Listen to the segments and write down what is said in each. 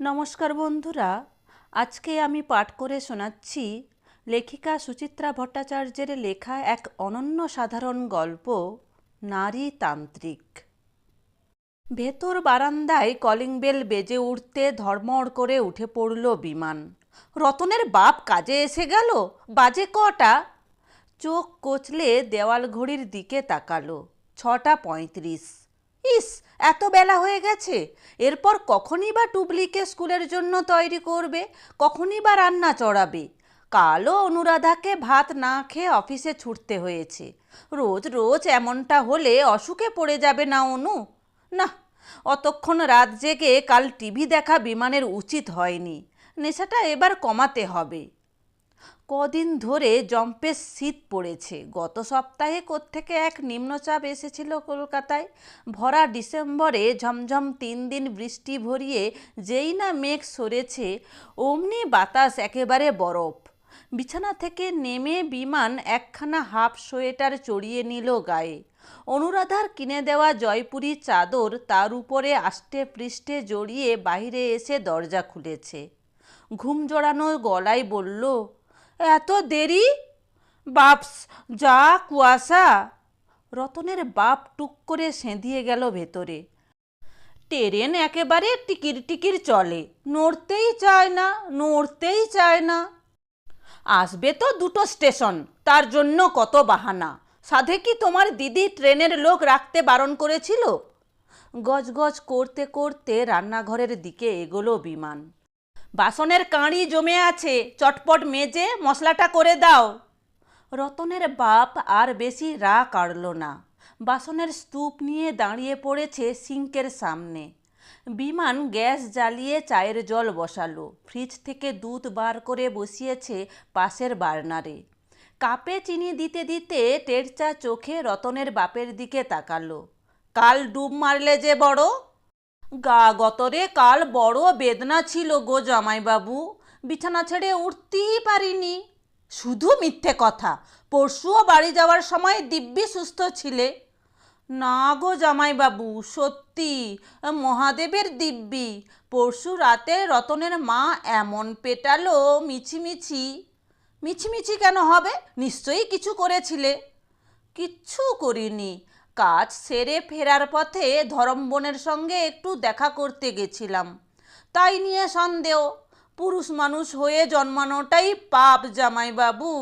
নমস্কার বন্ধুরা, আজকে আমি পাঠ করে শোনাচ্ছি লেখিকা সুচিত্রা ভট্টাচার্যের লেখা এক অনন্য সাধারণ গল্প, নারী তান্ত্রিক। ভেতর বারান্দায় কলিং বেল বেজে উঠতে ধর্মড় করে উঠে পড়ল বিমান। রতনের বাপ কাজে এসে গেল, বাজে কটা? চোখ কচলে দেওয়াল ঘড়ির দিকে তাকালো, ছটা পঁয়ত্রিশ। ইস, এত বেলা হয়ে গেছে। এরপর কখনই বা টুবলিকে স্কুলের জন্য তৈরি করবে, কখনই বা রান্না চড়াবে। কালও অনুরাধাকে ভাত না খেয়ে অফিসে ছুটতে হয়েছে। রোজ রোজ এমনটা হলে অসুখে পড়ে যাবে না অনু। না অতক্ষণ রাত জেগে কাল টিভি দেখা বিমানের উচিত হয়নি। নেশাটা এবার কমাতে হবে। কদিন ধরে জম্পের শীত পড়েছে। গত সপ্তাহে কোত্থেকে এক নিম্নচাপ এসেছিল কলকাতায়। ভরা ডিসেম্বরে ঝমঝম তিন দিন বৃষ্টি ভরিয়ে যেই না মেঘ সরেছে, অমনি বাতাস একেবারে বরফ। বিছানা থেকে নেমে বিমান একখানা হাফ সোয়েটার চড়িয়ে নিল গায়ে। অনুরাধার কিনে দেওয়া জয়পুরি চাদর তার উপরে আষ্টে পৃষ্ঠে জড়িয়ে বাইরে এসে দরজা খুলেছে। ঘুম জড়ানো গলায় বলল এত দেরি? বাপস, যা কুয়াশা। রতনের বাপ টুক করে সেঁধিয়ে গেল ভেতরে। ট্রেন একেবারে টিকির টিকির চলে। নড়তেই চায় না, নড়তেই চায় না। আসবে তো দুটো স্টেশন, তার জন্য কত বাহানা। সাধে কি তোমার দিদি ট্রেনের লোক রাখতে বারণ করেছিল? গজগজ করতে করতে রান্নাঘরের দিকে এগোলো বিমান। বাসনের কাঁড়ি জমে আছে, চটপট মেজে মশলাটা করে দাও। রতনের বাপ আর বেশি রা কাড়ল না। বাসনের স্তূপ নিয়ে দাঁড়িয়ে পড়েছে সিঙ্কের সামনে। বিমান গ্যাস জ্বালিয়ে চায়ের জল বসালো। ফ্রিজ থেকে দুধ বার করে বসিয়েছে পাশের বার্নারে। কাপে চিনি দিতে দিতে টেরচা চোখে রতনের বাপের দিকে তাকালো। কাল ডুব মারলে যে বড়! গা গতরে কাল বড় বেদনা ছিল গো জামাইবাবু। বিছানা ছেড়ে উঠতেই পারিনি। শুধু মিথ্যে কথা, পরশুও বাড়ি যাওয়ার সময় দিব্যি সুস্থ ছিলে। না গো জামাইবাবু, সত্যি, মহাদেবের দিব্যি, পরশু রাতে রতনের মা এমন পেটালো মিছিমিছি। মিছিমিছি কেন হবে? নিশ্চয়ই কিছু করেছিলে। কিচ্ছু করিনি। কাজ সেরে ফেরার পথে ধরমবনের সঙ্গে একটু দেখা করতে গেছিলাম। তাই নিয়ে সন্দেহ, পুরুষ মানুষ হয়ে জন্মানোটাই পাপ জামাইবাবু।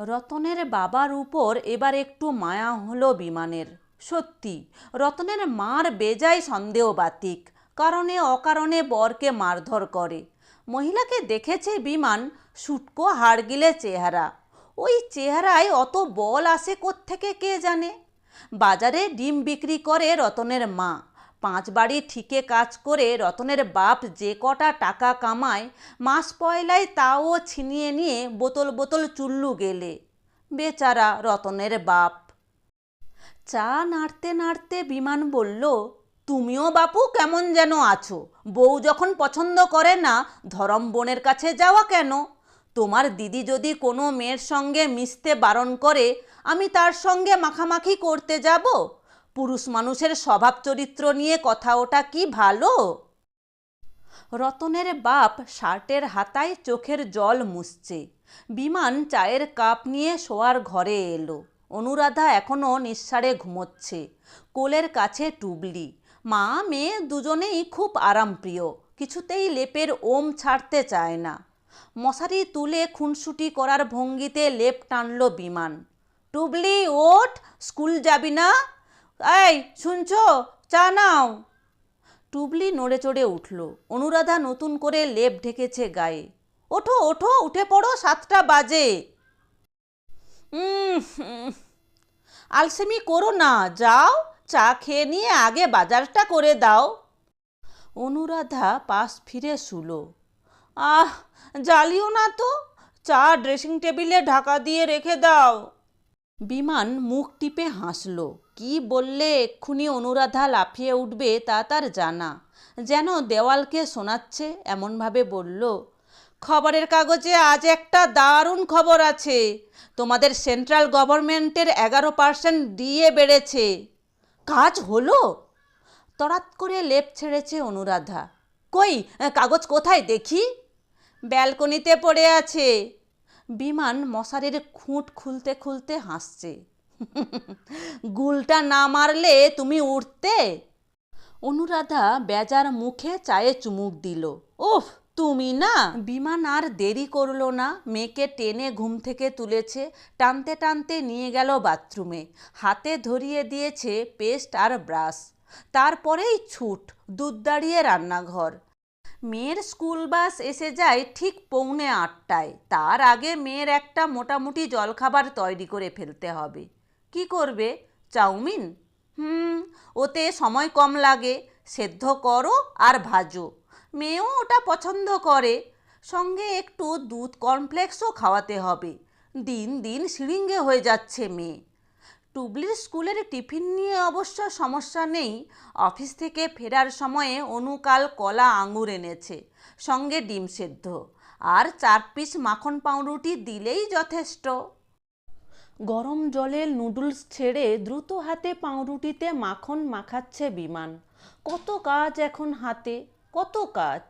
রতনের বাবার উপর এবার একটু মায়া হলো বিমানের। সত্যি, রতনের মার বেজায় সন্দেহ বাতিক, কারণে অকারণে বরকে মারধর করে। মহিলাকে দেখেছে বিমান শুটকো হাড়গিলে চেহারা। ওই চেহারায় অত বল আসে কোত্থেকে কে জানে? বাজারে ডিম বিক্রি করে রতনের মা। পাঁচ বাড়ি ঠিকে কাজ করে রতনের বাপ যে কটা টাকা কামায়, মাস পয়লায় তাও ছিনিয়ে নিয়ে বোতল বোতল চুল্লু গেলে। বেচারা রতনের বাপ। চা নাড়তে নাড়তে বিমান বলল, তুমিও বাপু কেমন যেন আছো? বউ যখন পছন্দ করে না, ধরম বোনের কাছে যাওয়া কেন? তোমার দিদি যদি কোনো মেয়ের সঙ্গে মিশতে বারণ করে আমি তার সঙ্গে মাখামাখি করতে যাব। পুরুষ মানুষের স্বভাব চরিত্র নিয়ে কথা ওটা কি ভালো? রতনের বাপ শার্টের হাতায় চোখের জল মুছছে। বিমান চায়ের কাপ নিয়ে শোয়ার ঘরে এলো। অনুরাধা এখনও নিঃসারে ঘুমোচ্ছে। কোলের কাছে টুবলি। মা, মেয়ে দুজনেই খুব আরামপ্রিয়। কিছুতেই লেপের ওম ছাড়তে চায় না। মশারি তুলে খুনসুটি করার ভঙ্গিতে লেপ টানল বিমান। টুবলি, ওঠ, স্কুল যাবি না? এই, শুনছো? চা নাও। টুবলি নড়ে চড়ে উঠল। অনুরাধা নতুন করে লেপ ঢেকেছে গায়ে। ওঠো ওঠো, উঠে পড়ো, সাতটা বাজে। আলসেমি করো না। যাও, চা খেয়ে নিয়ে আগে বাজারটা করে দাও। অনুরাধা পাশ ফিরে শুলো। আহ, জ্বালিও না তো। চা ড্রেসিং টেবিলে ঢাকা দিয়ে রেখে দাও। বিমান মুখ টিপে হাসল। কি বললে এক্ষুনি অনুরাধা লাফিয়ে উঠবে তা তার জানা। যেন দেওয়ালকে শোনাচ্ছে, এমনভাবে বলল। খবরের কাগজে আজ একটা দারুণ খবর আছে। তোমাদের সেন্ট্রাল গভর্নমেন্টের এগারো পার্সেন্ট ডিএ বেড়েছে। কাজ হলো? তড়াৎ করে লেপ ছেড়েছে অনুরাধা। কই, কাগজ কোথায় দেখি? ব্যালকনিতে পড়ে আছে। বিমান মশারির খুঁট খুলতে খুলতে হাসছে। গুলটা না মারলে তুমি উঠতে অনুরাধা বেজার মুখে চায়ে চুমুক দিল। ওফ তুমি না। বিমান আর দেরি করল না। মেয়েকে টেনে ঘুম থেকে তুলেছে, টানতে টানতে নিয়ে গেল বাথরুমে। হাতে ধরিয়ে দিয়েছে পেস্ট আর ব্রাশ। তারপরেই ছুট, দুধ দাঁড়িয়ে রান্নাঘর। মেয়ের স্কুল বাস এসে যায় ঠিক পৌনে আটটায়। তার আগে মেয়ের একটা মোটামুটি জলখাবার তৈরি করে ফেলতে হবে। কি করবে? চাউমিন? হুম, ওতে সময় কম লাগে। সেদ্ধ করো আর ভাজো। মেয়েও ওটা পছন্দ করে। সঙ্গে একটু দুধ কর্নফ্লেক্সও খাওয়াতে হবে। দিন দিন সিরিঙ্গে হয়ে যাচ্ছে মেয়ে। টুবলির স্কুলের টিফিন নিয়ে অবশ্য সমস্যা নেই। অফিস থেকে ফেরার সময়ে অনুকাল কলা আঙুর এনেছে, সঙ্গে ডিম সেদ্ধ। আর চার পিস মাখন পাউরুটি দিলেই যথেষ্ট। গরম জলের নুডলস ছেড়ে দ্রুত হাতে পাউরুটিতে মাখন মাখাচ্ছে বিমান। কত কাজ এখন হাতে, কত কাজ।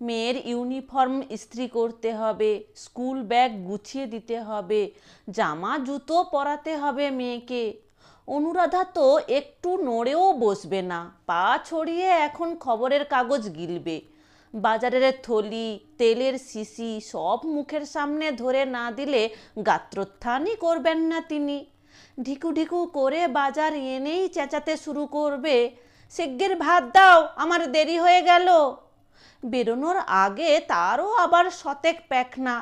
মেয়ের ইউনিফর্ম ইস্ত্রি করতে হবে, স্কুল ব্যাগ গুছিয়ে দিতে হবে, জামা, জুতো পরাতে হবে মেয়েকে। অনুরাধা তো একটু নড়েও বসবে না, পা ছড়িয়ে এখন খবরের কাগজ গিলবে। বাজারের থলি, তেলের শিশি সব মুখের সামনে ধরে না দিলে গাত্রোত্থানই করবেন না তিনি। ঢিকু ঢিকু করে বাজার এনেই চেঁচাতে শুরু করবে, শিগগির ভাত দাও, আমার দেরি হয়ে গেল। বেরোনোর আগে তারও আবার শতেক প্যাখনা।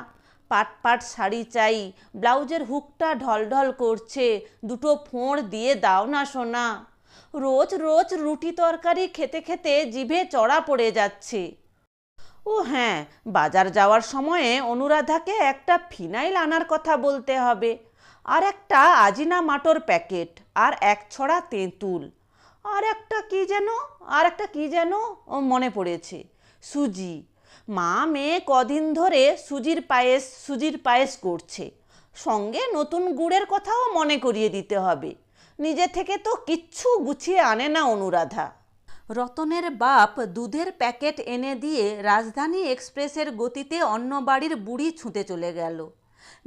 পাট পাট শাড়ি চাই, ব্লাউজের হুকটা ঢলঢল করছে, দুটো ফোঁড় দিয়ে দাও না সোনা। রোজ রোজ রুটি তরকারি খেতে খেতে জিভে চড়া পড়ে যাচ্ছে। ও হ্যাঁ বাজার যাওয়ার সময়ে অনুরাধাকে একটা ফিনাইল আনার কথা বলতে হবে। আর একটা আজিনা মাটোর প্যাকেট, আর এক ছড়া তেঁতুল। আর একটা কি যেন, আর একটা কি যেন মনে পড়েছে। সুজি। মা মেয়ে কদিন ধরে সুজির পায়েস সুজির পায়েস করছে। সঙ্গে নতুন গুড়ের কথাও মনে করিয়ে দিতে হবে। নিজে থেকে তো কিচ্ছু গুছিয়ে আনে না অনুরাধা। রতনের বাপ দুধের প্যাকেট এনে দিয়ে রাজধানী এক্সপ্রেসের গতিতে অন্য বাড়ির বুড়ি ছুঁতে চলে গেল।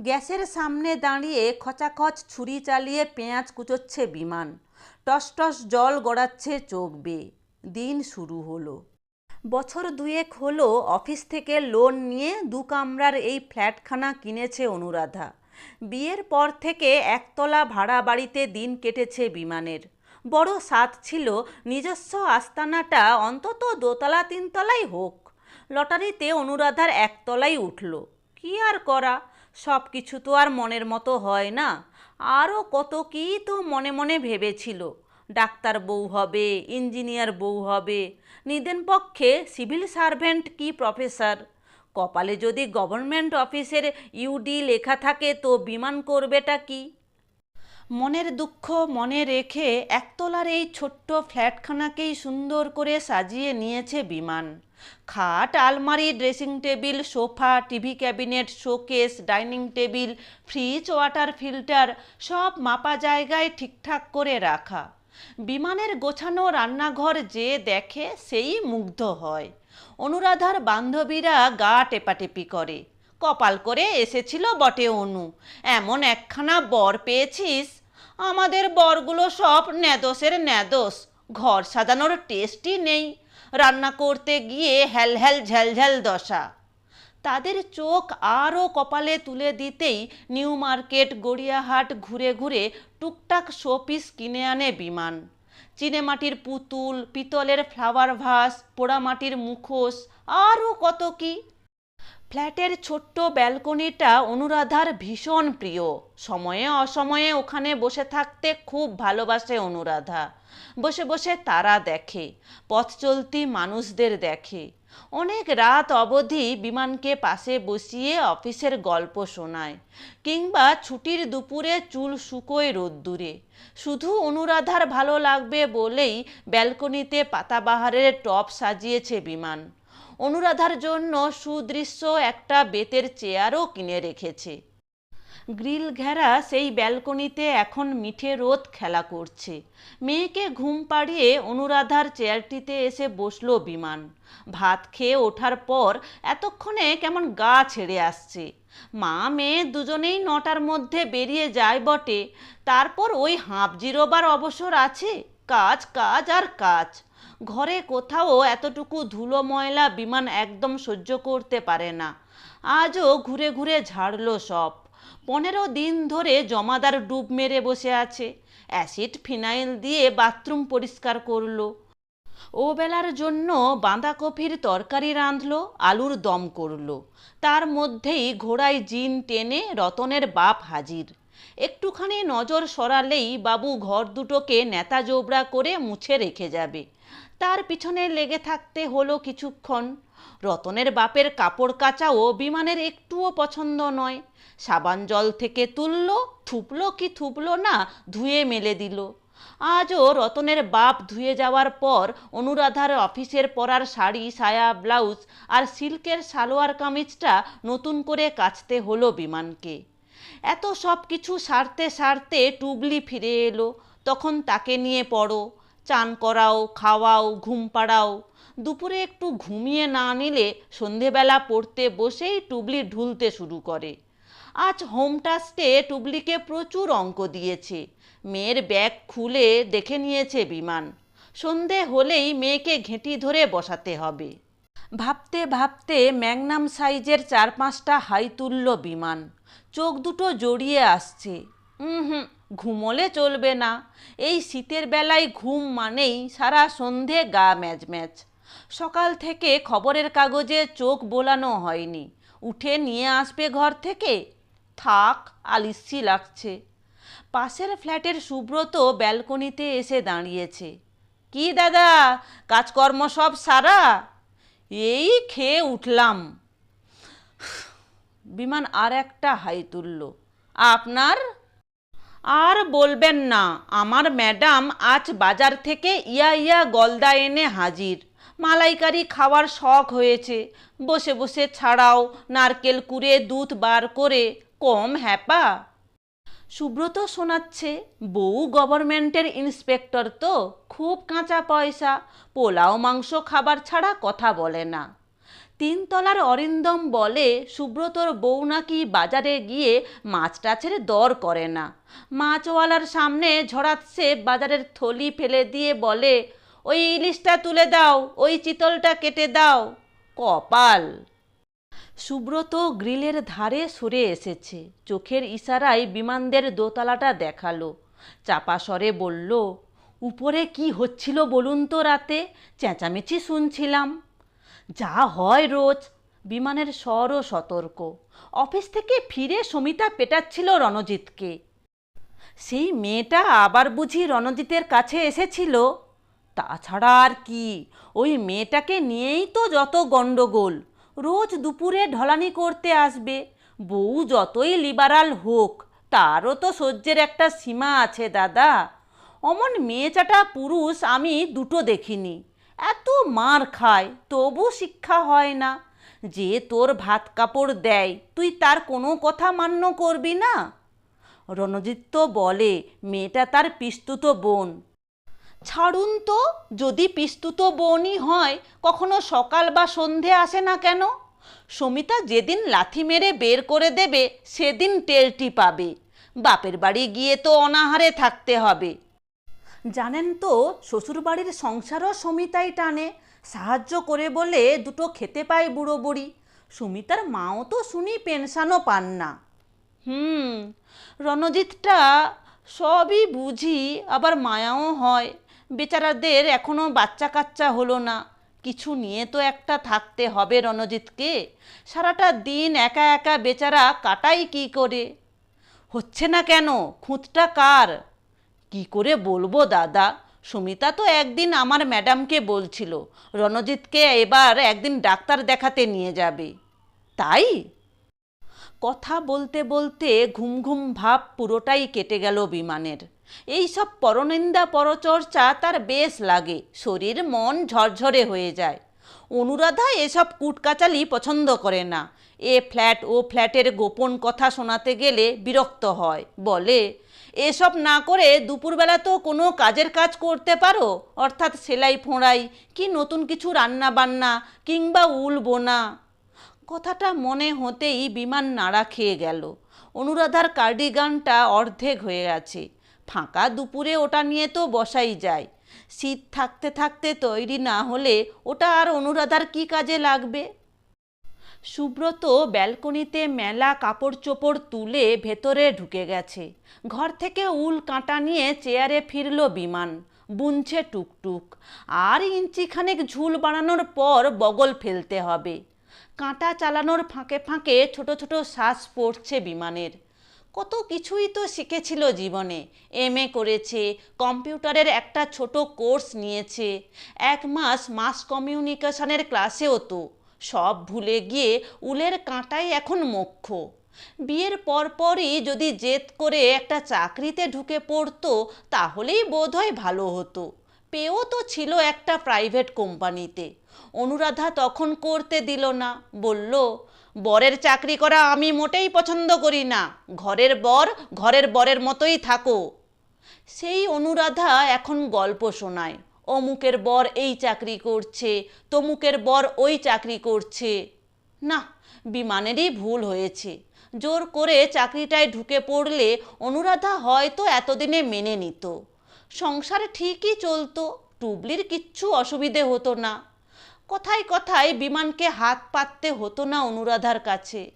গ্যাসের সামনে দাঁড়িয়ে খচাখচ ছুরি চালিয়ে পেঁয়াজ কুচোচ্ছে বিমান। টস টস জল গড়াচ্ছে চোখ বেয়ে। দিন শুরু হলো। বছর দুয়েক হলো অফিস থেকে লোন নিয়ে দু কামরার এই ফ্ল্যাটখানা কিনেছে অনুরাধা। বিয়ের পর থেকে একতলা ভাড়া বাড়িতে দিন কেটেছে বিমানের। বড় স্বাদ ছিল, নিজস্ব আস্তানাটা অন্তত দোতলা তিনতলাই হোক। লটারিতে অনুরাধার একতলাই উঠল। কি আর করা? সব কিছু তো আর মনের মতো হয় না। আরও কত কী তো মনে মনে ভেবেছিল। ডাক্তার বউ হবে, ইঞ্জিনিয়ার বউ হবে। নিদেন পক্ষে সিভিল সার্ভেন্ট কি প্রফেসর? কপালে যদি গভর্নমেন্ট অফিসের ইউডি লেখা থাকে তো বিমান করবেটা কি? মনের দুঃখ মনে রেখে একতলার এই ছোট্ট ফ্ল্যাটখানাকেই সুন্দর করে সাজিয়ে নিয়েছে বিমান। খাট, আলমারি, dressing table, sofa, TV cabinet, showcase, dining table, fridge, water filter সব মাপা জায়গায় ঠিকঠাক করে রাখা। বিমানের গোছানো রান্নাঘর যে দেখে সেই মুগ্ধ হয়। অনুরাধার বান্ধবীরা গা টেপাটেপি করে। কপাল করে এসেছিল বটে অনু। এমন একখানা বর পেয়েছিস? আমাদের বরগুলো সব ন্যাদোসের ন্যাদোস। ঘর সাজানোর টেস্টই নেই। রান্না করতে গিয়ে হ্যাল হ্যাল ঝ্যালঝ্যাল দশা। তাদের চোখ আরও কপালে তুলে দিতেই নিউ মার্কেট, গড়িয়াহাট ঘুরে ঘুরে টুকটাক শোপিস কিনে আনে বিমান। চিনেমাটির পুতুল, পিতলের ফ্লাওয়ার ভাস পোড়ামাটির মুখোশ, আরও কত কি? ফ্ল্যাটের ছোট্ট ব্যালকনিটা অনুরাধার ভীষণ প্রিয়। সময়ে অসময়ে ওখানে বসে থাকতে খুব ভালোবাসে অনুরাধা। বসে বসে তারা দেখে, পথ চলতি মানুষদের দেখে। অনেক রাত অবধি বিমানকে পাশে বসিয়ে অফিসের গল্প শোনায়, কিংবা ছুটির দুপুরে চুল শুকোয় রোদ্দুরে। শুধু অনুরাধার ভালো লাগবে বলেই ব্যালকনিতে পাতাবাহারের টপ সাজিয়েছে বিমান। অনুরাধার জন্য সুদৃশ্য একটা বেতের চেয়ারও কিনে রেখেছে। গ্রিল ঘেরা সেই ব্যালকনিতে এখন মিঠে রোদ খেলা করছে। মেয়েকে ঘুম পাড়িয়ে অনুরাধার চেয়ারটিতে এসে বসল বিমান। ভাত খেয়ে ওঠার পর এতক্ষণে কেমন গা ছেড়ে আসছে। মা মেয়ে দুজনেই নটার মধ্যে বেরিয়ে যায় বটে। তারপর ওই হাঁপ জিরোবার অবসর আছে? কাজ কাজ আর কাজ। ঘরে কোথাও এতটুকু ধুলো ময়লা বিমান একদম সহ্য করতে পারে না। আজও ঘুরে ঘুরে ঝাড়লো সব। পনেরো দিন ধরে জমাদার ডুব মেরে বসে আছে। অ্যাসিড, ফিনাইল দিয়ে বাথরুম পরিষ্কার করল। ও বেলার জন্য বাঁধাকপির তরকারি রাঁধলো, আলুর দম করল। তার মধ্যেই ঘোড়ায় জিন টেনে রতনের বাপ হাজির। একটুখানি নজর সরালেই বাবু ঘর দুটোকে নেতা জোবড়া করে মুছে রেখে যাবে। তার পিছনে লেগে থাকতে হলো কিছুক্ষণ। রতনের বাপের কাপড় কাচাও বিমানের একটুও পছন্দ নয়। সাবান জল থেকে তুললো থুপলো কি থুপলো না ধুয়ে মেলে দিল। আজও রতনের বাপ ধুয়ে যাওয়ার পর অনুরাধার অফিসের পরার শাড়ি, সায়া, ব্লাউজ আর সিল্কের সালোয়ার কামিজটা নতুন করে কাচতে হলো বিমানকে। এত সব কিছু সারতে সারতে টুবলি ফিরে এলো। তখন তাকে নিয়ে পড়ো, চান করাও, খাওয়াও, ঘুম পাড়াও। দুপুরে একটু ঘুমিয়ে না নিলে সন্ধেবেলা পড়তে বসেই টুবলি ঢুলতে শুরু করে। আজ হোম টাস্টে টুবলিকে প্রচুর অঙ্ক দিয়েছে। মেয়ের ব্যাগ খুলে দেখে নিয়েছে বিমান। সন্ধে হলেই মেয়েকে ঘেঁটি ধরে বসাতে হবে। ভাবতে ভাবতে ম্যাগনাম সাইজের চার পাঁচটা হাই তুলল বিমান। চোখ দুটো জড়িয়ে আসছে। হুম হুম ঘুমোলে চলবে না। এই শীতের বেলায় ঘুম মানেই সারা সন্ধে গা ম্যাচ ম্যাচ সকাল থেকে খবরের কাগজে চোখ বোলানো হয়নি। উঠে নিয়ে আসবে ঘর থেকে। থাক আলিসি লাগছে। পাশের ফ্ল্যাটের সুব্রত ব্যালকনিতে এসে দাঁড়িয়েছে। কি দাদা, কাজকর্ম সব সারা? এই খেয়ে উঠলাম। বিমান আর একটা হাই তুলল। আপনার? আর বলবেন না, আমার ম্যাডাম আজ বাজার থেকে ইয়া ইয়া গলদা এনে হাজির। মালাইকারি খাওয়ার শখ হয়েছে। বসে বসে ছাড়াও নারকেল কুড়ে, দুধ বার করে, কম হ্যাপা। সুব্রত শোনাচ্ছে, বউ গভর্নমেন্টের ইন্সপেক্টর তো, খুব কাঁচা পয়সা। পোলাও, মাংস, খাবার ছাড়া কথা বলে না। তিনতলার অরিন্দম বলে সুব্রতর বউ নাকি বাজারে গিয়ে মাছ টাছের দর করে না। মাছওয়ালার সামনে ঝরাচ্ছে বাজারের থলি ফেলে দিয়ে বলে, ওই ইলিশটা তুলে দাও, ওই চিতলটা কেটে দাও। কপাল। সুব্রত গ্রিলের ধারে সরে এসেছে। চোখের ইশারায় বিমানদের দোতলাটা দেখাল। চাপা স্বরে বলল, উপরে কি হচ্ছিল বলুন তো রাতে? চেঁচামেচি শুনছিলাম। যা হয় রোজ। বিমানের স্বরও সতর্ক। অফিস থেকে ফিরে সমিতা পেটাচ্ছিল রণজিৎকে। সেই মেয়েটা আবার বুঝি রণজিতের কাছে এসেছিল? তাছাড়া আর কি, ওই মেয়েটাকে নিয়েই তো যত গণ্ডগোল। রোজ দুপুরে ঢলানি করতে আসবে। বউ যতই লিবারাল হোক, তারও তো সহ্যের একটা সীমা আছে, দাদা। অমন মেয়েচাটা পুরুষ আমি দুটো দেখিনি। এত মার খায়, তবু শিক্ষা হয় না। যে তোর ভাত কাপড় দেয়, তুই তার কোনো কথা মান্য করবি না। রণজিৎ তো বলে, মেয়েটা তার পিস্তুত বোন। ছাড়ুন তো, যদি পিস্তুত বোনই হয়, কখনো সকাল বা সন্ধে আসে না কেন? সমিতা যেদিন লাথি মেরে বের করে দেবে, সেদিন টেরটি পাবে। বাপের বাড়ি গিয়ে তো অনাহারে থাকতে হবে। জানেন তো, শ্বশুরবাড়ির সংসারও সমিতাই টানে। সাহায্য করে বলে দুটো খেতে পায় বুড়ো বুড়ি। সুমিতার মাও তো শুনি পেনশনও পান না। হুম, রণজিৎটা সবই বুঝি, আবার মায়াও হয়। বেচারাদের এখনও বাচ্চা কাচ্চা হলো না। কিছু নিয়ে তো একটা থাকতে হবে রণজিৎকে। সারাটা দিন একা একা বেচারা কাটাই কি করে? হচ্ছে না কেন? খুঁতটা কার? কি করে বলব, দাদা? সুমিতা তো একদিন আমার ম্যাডামকে বলছিল, রণজিৎকে এবার একদিন ডাক্তার দেখাতে নিয়ে যাবে। তাই? কথা বলতে বলতে ঘুম ঘুম ভাব পুরোটাই কেটে গেল বিমানের। এই সব পরনিন্দা পরচর্চা তার বেশ লাগে, শরীর, মন ঝরঝরে হয়ে যায়। অনুরাধা এসব কুটকাচালি পছন্দ করে না। এ ফ্ল্যাট ও ফ্ল্যাটের গোপন কথা শোনাতে গেলে বিরক্ত হয়, বলে এসব না করে দুপুরবেলা তো কোনো কাজের কাজ করতে পারো? অর্থাৎ সেলাই ফোঁড়াই, কি নতুন কিছু রান্না বান্না কিংবা উল বোনা? কথাটা মনে হতেই বিমান নাড়া খেয়ে গেল। অনুরাধার কার্ডিগানটা অর্ধেক হয়ে আছে। ফাঁকা দুপুরে ওটা নিয়ে তো বসাই যায়। শীত থাকতে থাকতে তৈরি না হলে ওটা আর অনুরাধার কি কাজে লাগবে? সুব্রত ব্যালকনিতে মেলা কাপড় চোপড় তুলে ভেতরে ঢুকে গেছে। ঘর থেকে উল কাঁটা নিয়ে চেয়ারে ফিরল বিমান। বুনছে টুকটুক। আর ইঞ্চিখানেক ঝুল বানানোর পর বগল ফেলতে হবে। কাঁটা চালানোর ফাঁকে ফাঁকে ছোট ছোট শ্বাস পড়ছে বিমানের। কত কিছুই তো শিখেছিল জীবনে। এম করেছে, কম্পিউটারের একটা ছোট কোর্স নিয়েছে। এক মাস মাস কমিউনিকেশনের ক্লাসেও তো। সব ভুলে গিয়ে উলের কাঁটাই এখন মোক্ষ। বিয়ের পরপরই যদি জেদ করে একটা চাকরিতে ঢুকে পড়তো, তাহলেই বোধহয় ভালো হতো। পেয়েও তো ছিল একটা প্রাইভেট কোম্পানিতে। অনুরাধা তখন করতে দিল না, বলল, বরের চাকরি করা আমি মোটেই পছন্দ করি না। ঘরের বর ঘরের বরের মতোই থাকো। সেই অনুরাধা এখন গল্প শোনায়। অমুকের বর এই চাকরি করছে, তমুকের বর ওই চাকরি করছে। না, বিমানেরই ভুল হয়েছে। জোর করে চাকরিটায় ঢুকে পড়লে অনুরাধা হয়তো এতদিনে মেনে নিত। সংসার ঠিকই চলতো, টুবলির কিচ্ছু অসুবিধে হতো না। কথায় কথায় বিমানকে হাত পাততে হতো না অনুরাধার কাছে।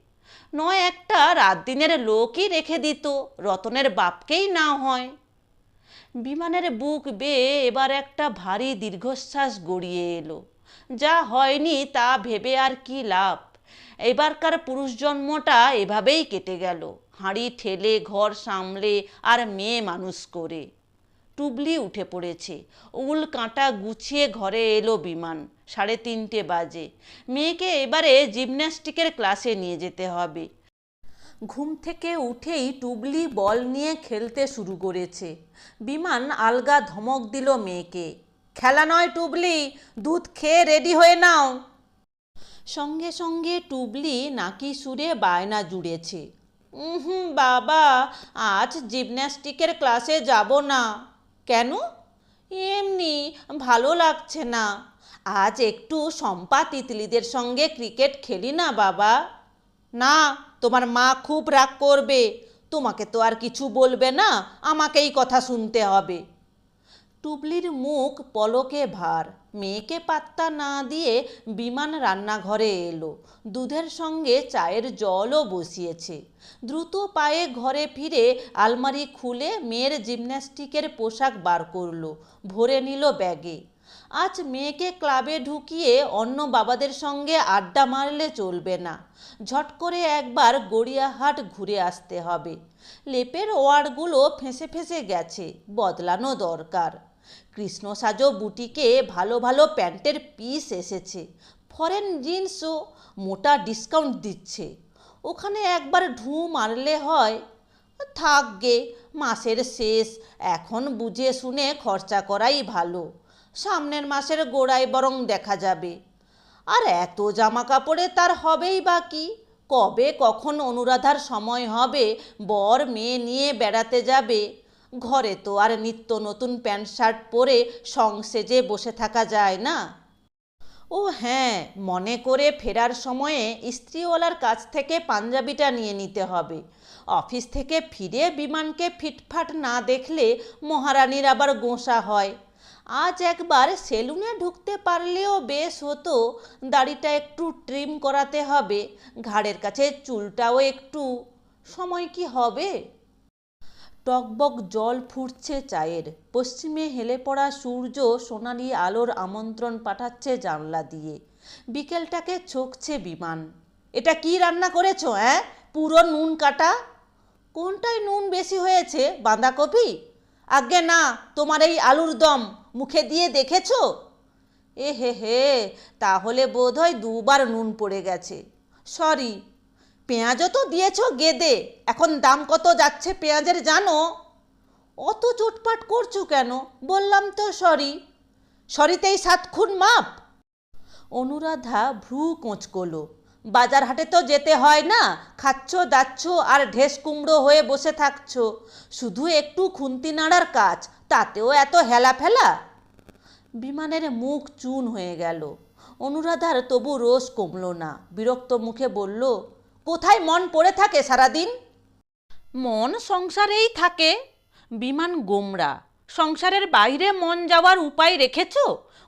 নয় একটা রাত দিনের লোকই রেখে দিত, রতনের বাপকেই না হয়। বিমানের বুক বেয়ে এবার একটা ভারী দীর্ঘশ্বাস গড়িয়ে এলো। যা হয়নি তা ভেবে আর কি লাভ? এবারকার পুরুষ জন্মটা এভাবেই কেটে গেল। হাঁড়ি ঠেলে, ঘর সামলে আর মেয়ে মানুষ করে। টুবলি উঠে পড়েছে। উল কাঁটা গুছিয়ে ঘরে এলো বিমান। সাড়ে তিনটে বাজে। মেয়েকে এবারে জিমন্যাস্টিকের ক্লাসে নিয়ে যেতে হবে। ঘুম থেকে উঠেই টুবলি বল নিয়ে খেলতে শুরু করেছে। বিমান আলগা ধমক দিল মেয়েকে। খেলা নয় টুবলি, দুধ খেয়ে রেডি হয়ে নাও। সঙ্গে সঙ্গে টুবলি নাকি সুরে বায়না জুড়েছে। হুম বাবা, আজ জিমন্যাস্টিকের ক্লাসে যাব না। কেন? এমনি ভালো লাগছে না। আজ একটু সম্পা তিতলিদের সঙ্গে ক্রিকেট খেলি না, বাবা। না তোমার মা খুব রাগ করবে। তোমাকে তো আর কিছু বলবে না, আমাকেই কথা শুনতে হবে। টুবলির মুখ পলকে ভার। মেয়েকে পাত্তা না দিয়ে বিমান রান্নাঘরে এলো। দুধের সঙ্গে চায়ের জলও বসিয়েছে। দ্রুত পায়ে ঘরে ফিরে আলমারি খুলে মেয়ের জিমন্যাস্টিকের পোশাক বার করল। ভরে নিল ব্যাগে। আজ মেয়েকে ক্লাবে ঢুকিয়ে অন্য বাবাদের সঙ্গে আড্ডা মারলে চলবে না। ঝট করে একবার গড়িয়াহাট ঘুরে আসতে হবে। লেপের ওয়ার্ডগুলো ফেঁসে ফেঁসে গেছে, বদলানো দরকার। কৃষ্ণ সাজো বুটিকে ভালো ভালো প্যান্টের পিস এসেছে, ফরেন জিন্সও মোটা ডিসকাউন্ট দিচ্ছে। ওখানে একবার ঢু মারলে হয়, থাক গে, মাসের শেষ, এখন বুঝে শুনে খরচা করাই ভালো। সামনের মাসের গোড়ায় বরং দেখা যাবে। আর এত জামা কাপড়ে তার হবেই বা কি? কবে কখন অনুরাধার সময় হবে? বর মেয়ে নিয়ে বেড়াতে যাবে। ঘরে তো আর নিত্য নতুন প্যান্ট শার্ট পরে সংসেজে বসে থাকা যায় না। ও হ্যাঁ মনে করে ফেরার সময়ে স্ত্রীওয়ালার কাছ থেকে পাঞ্জাবিটা নিয়ে নিতে হবে। অফিস থেকে ফিরে বিমানকে ফিটফাট না দেখলে মহারানীর আবার গোঁসা হয়। আজ একবার সেলুনে ঢুকতে পারলেও বেশ হতো, দাড়িটা একটু ট্রিম করাতে হবে, ঘাড়ের কাছে চুলটাও একটু। সময় কি হবে? টকবক জল ফুটছে চায়ের, পশ্চিমে হেলে পড়া সূর্য সোনালি আলোর আমন্ত্রণ পাঠাচ্ছে জানলা দিয়ে। বিকেলটাকে ছকছে বিমান। এটা কি রান্না করেছ হ্যাঁ পুরো নুন কাটা? কোনটায় নুন বেশি হয়েছে, বাঁধাকপি? আজ্ঞে না, তোমার এই আলুর দম মুখে দিয়ে দেখেছ? এ হে হে, তাহলে বোধহয় দুবার নুন পড়ে গেছে। সরি, পেঁয়াজও তো দিয়েছ গেদে, এখন দাম কত যাচ্ছে পেঁয়াজের জানো? অত চোটপাট করছ কেন? বললাম তো সরি। সরিতেই সাত খুন মাপ। অনুরাধা ভ্রু কোঁচকলো। বাজার হাটে তো যেতে হয় না। খাচ্ছ, দাচ্ছ আর ঢেস কুমড়ো হয়ে বসে থাকছ। শুধু একটু খুন্তি নাড়ার কাজ, তাতেও এত হেলা ফেলা বিমানের মুখ চুন হয়ে গেল। অনুরাধার তবু রোষ কমল না। বিরক্ত মুখে বলল, কোথায় মন পড়ে থাকে সারাদিন? মন সংসারেই থাকে। বিমান গোমরা সংসারের বাইরে মন যাওয়ার উপায় রেখেছ?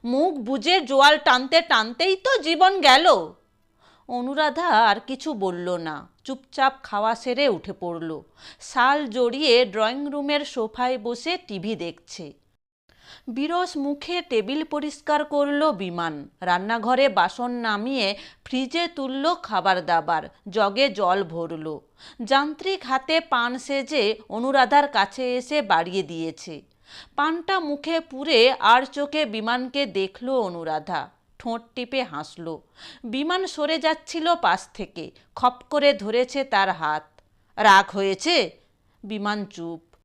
মুখ বুজে জোয়াল টানতে টানতেই তো জীবন গেল। অনুরাধা আর কিছু বলল না। চুপচাপ খাওয়া সেরে উঠে পড়ল। শাল জড়িয়ে ড্রয়িং রুমের সোফায় বসে টিভি দেখছে। বিরস মুখে টেবিল পরিষ্কার করল বিমান। রান্নাঘরে বাসন নামিয়ে ফ্রিজে তুলল খাবার দাবার। জগে জল ভরল। যান্ত্রিক হাতে পান সেজে অনুরাধার কাছে এসে বাড়িয়ে দিয়েছে। পানটা মুখে পুরে আর চোখে বিমানকে দেখল অনুরাধা। ঠোঁট টিপে হাসল। বিমান সরে যাচ্ছিল পাশ থেকে। খপ করে ধরেছে তার হাত। রাগ হয়েছে? বিমান চুপ।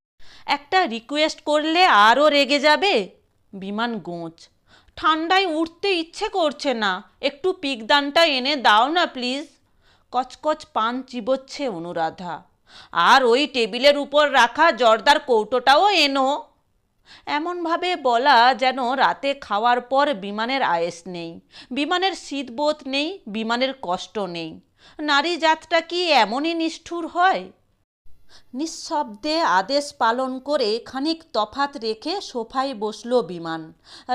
একটা রিকোয়েস্ট করলে আরও রেগে যাবে? বিমান গোঁচ ঠান্ডায় উঠতে ইচ্ছে করছে না। একটু পিকদানটা এনে দাও না, প্লিজ। কচকচ পান চিবোচ্ছে অনুরাধা। আর ওই টেবিলের উপর রাখা জর্দার কৌটোটাও এনো। এমনভাবে বলা যেন রাতে খাওয়ার পর বিমানের আয়েস নেই, বিমানের শীতবোধ নেই, বিমানের কষ্ট নেই। নারী জাতটা কি এমনই নিষ্ঠুর হয়? নিঃশব্দে আদেশ পালন করে খানিক তফাত রেখে সোফায় বসল বিমান।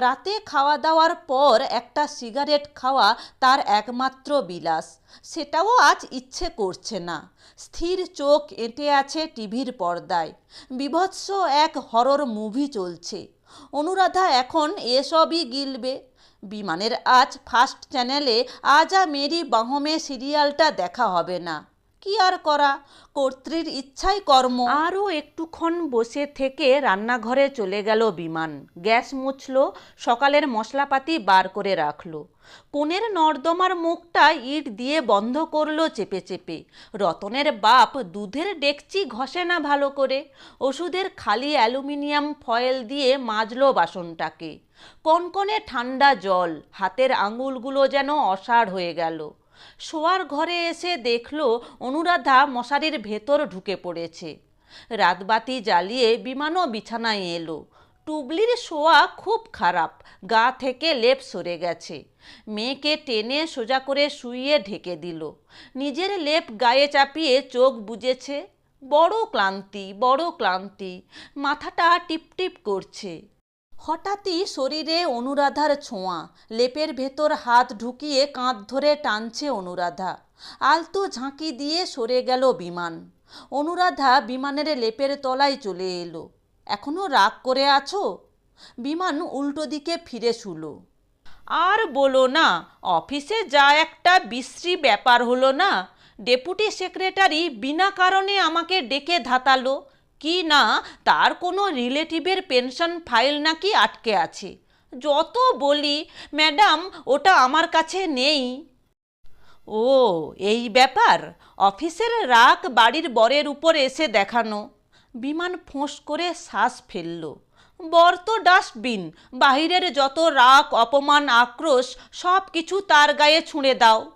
রাতে খাওয়া দাওয়ার পর একটা সিগারেট খাওয়া তার একমাত্র বিলাস। সেটাও আজ ইচ্ছে করছে না। স্থির চোখ এঁটে আছে টিভির পর্দায়। বিভৎস এক হরর মুভি চলছে। অনুরাধা এখন এসবই গিলবে। বিমানের আজ ফার্স্ট চ্যানেলে আজা মেরি বাহমে সিরিয়ালটা দেখা হবে না। কি আর করা? কর্ত্রীর ইচ্ছাই কর্ম। আরও একটুক্ষণ বসে থেকে রান্নাঘরে চলে গেল বিমান। গ্যাস মুছল, সকালের মশলাপাতি বার করে রাখল। কোণের নর্দমার মুখটা ইট দিয়ে বন্ধ করল চেপে চেপে। রতনের বাপ দুধের ডেকচি ঘষে না ভালো করে। ওষুধের খালি অ্যালুমিনিয়াম ফয়েল দিয়ে মাজলো বাসনটাকে। কনকনে ঠান্ডা জল, হাতের আঙুলগুলো যেন অসাড় হয়ে গেল। শোয়ার ঘরে এসে দেখল অনুরাধা মশারির ভেতর ঢুকে পড়েছে। রাতবাতি জ্বালিয়ে বিমানও বিছানায় এলো। টুবলির শোয়া খুব খারাপ, গা থেকে লেপ সরে গেছে। মেয়েকে টেনে সোজা করে শুইয়ে ঢেকে দিল। নিজের লেপ গায়ে চাপিয়ে চোখ বুজেছে। বড় ক্লান্তি বড় ক্লান্তি, মাথাটা টিপটিপ করছে। হঠাৎই শরীরে অনুরাধার ছোঁয়া। লেপের ভেতর হাত ঢুকিয়ে কাঁধ ধরে টানছে অনুরাধা। আলতো ঝাঁকি দিয়ে সরে গেল বিমান। অনুরাধা বিমানের লেপের তলায় চলে এলো। এখনও রাগ করে আছো? বিমান উল্টো দিকে ফিরে শুলো। আর বলো না, অফিসে যা একটা বিশ্রী ব্যাপার হলো না। ডেপুটি সেক্রেটারি বিনা কারণে আমাকে ডেকে ধাতালো। কি না তার কোনো রিলেটিভের পেনশন ফাইল নাকি আটকে আছে? যত বলি, ম্যাডাম, ওটা আমার কাছে নেই। ও, এই ব্যাপার? অফিসের রাগ বাড়ির বরের উপর এসে দেখানো। বিমান ফোঁস করে শ্বাস ফেলল। বর তো ডাস্টবিন, বাহিরের যত রাগ, অপমান, আক্রোশ, সব কিছু তার গায়ে ছুঁড়ে দাও।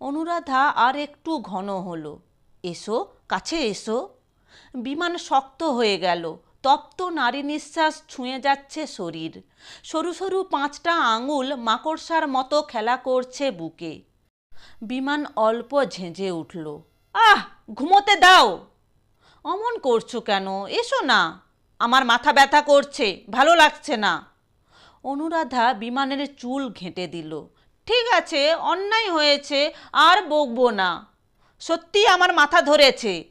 অনুরাধা আর একটু ঘন হলো। এসো, কাছে এসো। বিমান শক্ত হয়ে গেল। তপ্ত নারী নিঃশ্বাস ছুঁয়ে যাচ্ছে শরীর। সরু সরু পাঁচটা আঙুল মাকড়সার মতো খেলা করছে বুকে। বিমান অল্প ঝেঁঝে উঠল। আহ, ঘুমোতে দাও! অমন করছ কেন? এসো না। আমার মাথা ব্যথা করছে, ভালো লাগছে না। অনুরাধা বিমানের চুল ঘেঁটে দিল। ঠিক আছে, অন্যায় হয়েছে, আর বকবো না। সত্যি আমার মাথা ধরেছে।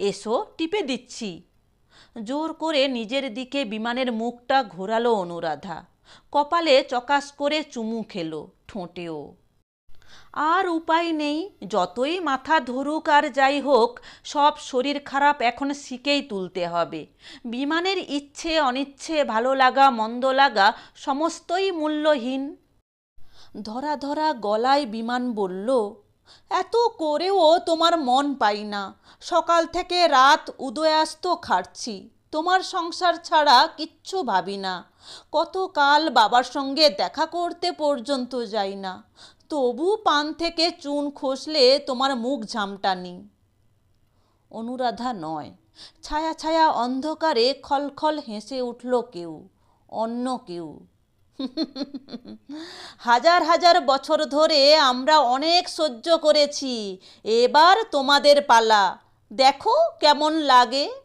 এসো টিপে দিচ্ছি। জোর করে নিজের দিকে বিমানের মুখটা ঘোরালো অনুরাধা। কপালে চকাস করে চুমু খেলো ঠোঁটেও। আর উপায় নেই, যতই মাথা ধরুক আর যাই হোক, সব শরীর খারাপ এখন শিখেই তুলতে হবে। বিমানের ইচ্ছে অনিচ্ছে, ভালো লাগা, মন্দ লাগা, সমস্তই মূল্যহীন। ধরা ধরা গলায় বিমান বলল এত করেও তোমার মন পাই না। সকাল থেকে রাত উদয়াস্ত খাটছি। তোমার সংসার ছাড়া কিচ্ছু ভাবি না। কতকাল বাবার সঙ্গে দেখা করতে পর্যন্ত যাই না। তবু পান থেকে চুন খসলে তোমার মুখ ঝামটানি। অনুরাধা নয়। ছায়া ছায়া অন্ধকারে খলখল হেসে উঠল কেউ, অন্য কেউ। হাজার হাজার বছর ধরে আমরা অনেক সহ্য করেছি। এবার তোমাদের পালা। দেখো কেমন লাগে।